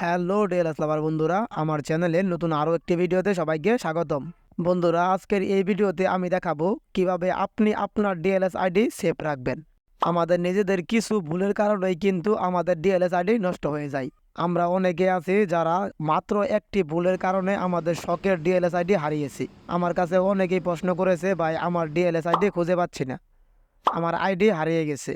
Hello DLS লাভার বন্ধুরা, আমার চ্যানেলে নতুন আরও একটি ভিডিওতে সবাইকে স্বাগতম। বন্ধুরা, আজকের এই ভিডিওতে আমি দেখাবো কীভাবে আপনি আপনার ডিএলএস আইডি সেভ রাখবেন। আমাদের নিজেদের কিছু ভুলের কারণেই কিন্তু আমাদের ডিএলএস আইডি নষ্ট হয়ে যায়। আমরা অনেকে আছি যারা মাত্র একটি ভুলের কারণে আমাদের শখের ডিএলএস আইডি হারিয়েছি। আমার কাছে অনেকেই প্রশ্ন করেছে, ভাই, আমার ডিএলএস আইডি খুঁজে পাচ্ছি না। আমার আইডি হারিয়ে গেছে।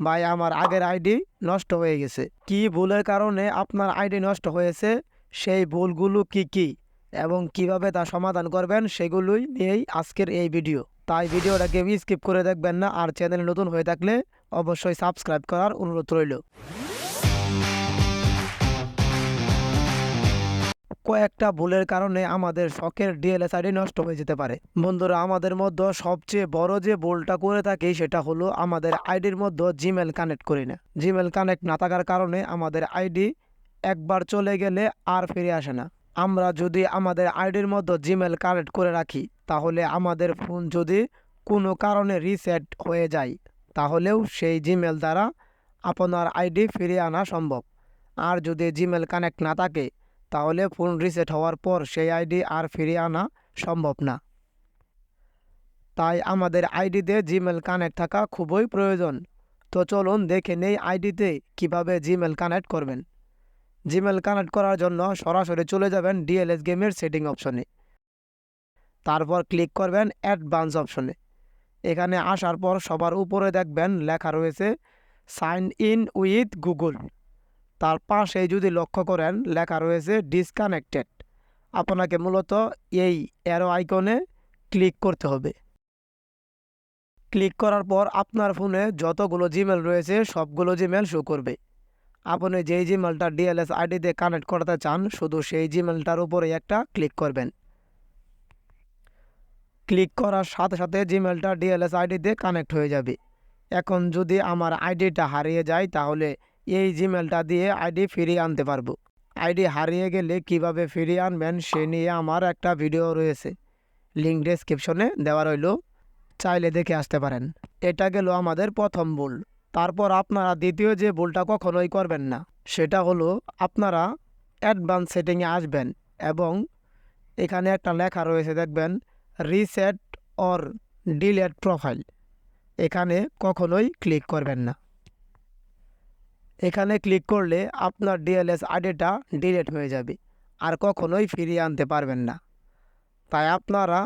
ভাই, আমার আগের আইডি নষ্ট হয়ে গেছে। কি ভুলের কারণে আপনার আইডি নষ্ট হয়েছে? সেই ভুলগুলো কি কি? এবং কীভাবে তা সমাধান করবেন সেগুলোই নিয়েই আজকের এই ভিডিও। তাই ভিডিওটাকে স্কিপ করে দেখবেন না আর চ্যানেল নতুন হয়ে থাকলে অবশ্যই সাবস্ক্রাইব করার অনুরোধ রইল। কয়েকটা ভুলের কারণে আমাদের শখের ডিএলএস আইডি নষ্ট হয়ে যেতে পারে। বন্ধুরা, আমাদের মধ্যে সবচেয়ে বড় যে ভুলটা করে থাকি সেটা হলো আমাদের আইডির মধ্যে জিমেল কানেক্ট করি না। জিমেল কানেক্ট না থাকার কারণে আমাদের আইডি একবার চলে গেলে আর ফিরে আসে না। আমরা যদি আমাদের আইডির মধ্যে জিমেল কানেক্ট করে রাখি, তাহলে আমাদের ফোন যদি কোনো কারণে রিসেট হয়ে যায়, তাহলেও সেই জিমেল দ্বারা আপনার আইডি ফিরিয়ে আনা সম্ভব। আর যদি জিমেল কানেক্ট না থাকে তাহলে ফোন রিসেট হওয়ার পর সেই আইডি আর ফিরিয়ে আনা সম্ভব না। তাই আমাদের আইডিতে জিমেল কানেক্ট থাকা খুবই প্রয়োজন। তো চলুন দেখে নেই আইডিতে কীভাবে জিমেল কানেক্ট করবেন। জিমেল কানেক্ট করার জন্য সরাসরি চলে যাবেন ডিএলএস গেমের সেটিং অপশনে তারপর ক্লিক করবেন অ্যাডভান্স অপশনে এখানে আসার পর সবার উপরে দেখবেন লেখা রয়েছে সাইন ইন উইথ গুগল তার পাশে যদি লক্ষ্য করেন, লেখা রয়েছে ডিসকানেক্টেড আপনাকে মূলত এই অ্যারো আইকনে ক্লিক করতে হবে। ক্লিক করার পর আপনার ফোনে যতগুলো জিমেল রয়েছে, সবগুলো জিমেল শো করবে। আপনি যেই জিমেলটা ডিএলএস আইডিতে কানেক্ট করতে চান, শুধু সেই জিমেলটার উপরে একটা ক্লিক করবেন। ক্লিক করার সাথে সাথে জিমেলটা ডিএলএস আইডিতে কানেক্ট হয়ে যাবে। এখন যদি আমার আইডিটা হারিয়ে যায়, তাহলে এই জিমেলটা দিয়ে আইডি ফিরিয়ে আনতে পারব। আইডি হারিয়ে গেলে কীভাবে ফিরিয়ে আনবেন সে নিয়ে আমার একটা ভিডিও রয়েছে। লিঙ্ক ডেসক্রিপশনে দেওয়া রইল। চাইলে দেখে আসতে পারেন। এটা গেল আমাদের প্রথম ভুল। তারপর আপনারা দ্বিতীয় যে ভুলটা কখনোই করবেন না, সেটা হলো আপনারা অ্যাডভান্স সেটিংয়ে আসবেন এবং এখানে একটা লেখা রয়েছে, দেখবেন রিসেট অর ডিলেট প্রোফাইল এখানে কখনোই ক্লিক করবেন না। এখানে ক্লিক করলে আপনার ডিএলএস আইডিটা ডিলেট হয়ে যাবে, আর কখনোই ফিরিয়ে আনতে পারবেন না। তাই আপনারা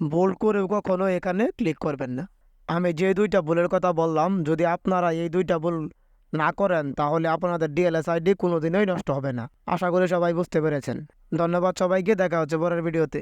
ভুল করেও কখনো এখানে ক্লিক করবেন না। আমি যে দুইটা ভুলের কথা বললাম, যদি আপনারা এই দুইটা ভুল না করেন, তাহলে আপনাদের ডিএলএস আইডি কোনোদিনই নষ্ট হবে না। আশা করি সবাই বুঝতে পেরেছেন। ধন্যবাদ সবাইকে, দেখা হচ্ছে পরের ভিডিওতে।